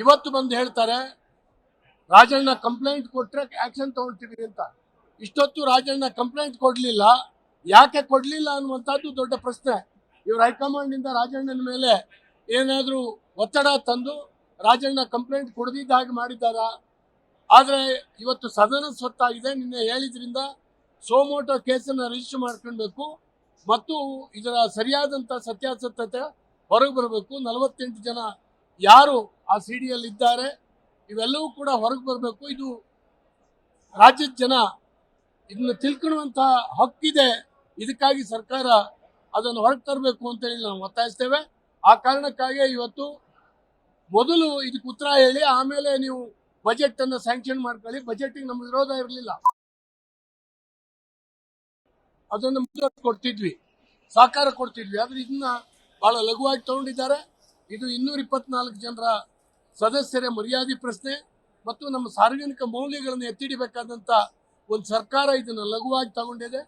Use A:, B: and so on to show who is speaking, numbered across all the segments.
A: ಇವತ್ತು ಬಂದು ಹೇಳ್ತಾರೆ, ರಾಜಣ್ಣ ಕಂಪ್ಲೇಂಟ್ ಕೊಟ್ಟರೆ ಆಕ್ಷನ್ ತಗೊಳ್ತೀವಿ ಅಂತ. ಇಷ್ಟೊತ್ತು ರಾಜಣ್ಣ ಕಂಪ್ಲೇಂಟ್ ಕೊಡಲಿಲ್ಲ. ಯಾಕೆ ಕೊಡಲಿಲ್ಲ ಅನ್ನುವಂಥದ್ದು ದೊಡ್ಡ ಪ್ರಶ್ನೆ. ಇವ್ರ ಹೈಕಮಾಂಡಿಂದ ರಾಜಣ್ಣನ ಮೇಲೆ ಏನಾದರೂ ಒತ್ತಡ ತಂದು ರಾಜಣ್ಣ ಕಂಪ್ಲೇಂಟ್ ಕೊಡದಿದ್ದ ಹಾಗೆ ಮಾಡಿದ್ದಾರಾ? ಆದರೆ ಇವತ್ತು ಸದನ ಸ್ವತ್ತಾಗಿದೆ. ನಿನ್ನೆ ಹೇಳಿದ್ರಿಂದ ಸೋಮೋಟೋ ಕೇಸನ್ನು ರಿಜಿಸ್ಟರ್ ಮಾಡ್ಕೊಳ್ಬೇಕು ಮತ್ತು ಇದರ ಸರಿಯಾದಂಥ ಸತ್ಯಾಸತ್ಯತೆ ಹೊರಗೆ ಬರಬೇಕು. ನಲವತ್ತೆಂಟು ಜನ ಯಾರು ಆ ಸಿ ಇದ್ದಾರೆ, ಇವೆಲ್ಲವೂ ಕೂಡ ಹೊರಗೆ ಬರಬೇಕು. ಇದು ರಾಜ್ಯದ ಜನ ಇದನ್ನು ತಿಳ್ಕೊಳ್ಳುವಂತಹ ಹಕ್ಕಿದೆ. ಇದಕ್ಕಾಗಿ ಸರ್ಕಾರ ಅದನ್ನು ಹೊರಗೆ ತರಬೇಕು ಅಂತೇಳಿ ನಾವು ಒತ್ತಾಯಿಸ್ತೇವೆ. ಆ ಕಾರಣಕ್ಕಾಗಿ ಇವತ್ತು ಮೊದಲು ಇದಕ್ಕೆ ಉತ್ತರ ಹೇಳಿ, ಆಮೇಲೆ ನೀವು ಬಜೆಟ್ ಅನ್ನು ಸ್ಯಾಂಕ್ಷನ್ ಮಾಡ್ಕೊಳ್ಳಿ. ಬಜೆಟ್ಗೆ ನಮ್ಮ ವಿರೋಧ ಇರಲಿಲ್ಲ. ಅದನ್ನು ಕೊಡ್ತಿದ್ವಿ. ಸಹಕಾರ ಕೊಡ್ತಿದ್ವಿ. ಆದ್ರೆ ಇದನ್ನ ಬಹಳ ಲಘುವಾಗಿ ತಗೊಂಡಿದ್ದಾರೆ. ಇದು ಇನ್ನೂರ ಇಪ್ಪತ್ನಾಲ್ಕು ಜನರ ಸದಸ್ಯರ ಮರ್ಯಾದೆ ಪ್ರಶ್ನೆ ಮತ್ತು ನಮ್ಮ ಸಾರ್ವಜನಿಕ ಮೌಲ್ಯಗಳನ್ನು ಎತ್ತಿಡಿಬೇಕಾದಂಥ ಒಂದು ಸರ್ಕಾರ ಇದನ್ನು ಲಘುವಾಗಿ ತಗೊಂಡಿದೆ.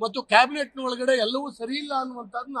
A: ಮತ್ತು ಕ್ಯಾಬಿನೆಟ್ನ ಒಳಗಡೆ ಎಲ್ಲವೂ ಸರಿ ಇಲ್ಲ ಅನ್ನುವಂಥದ್ದನ್ನ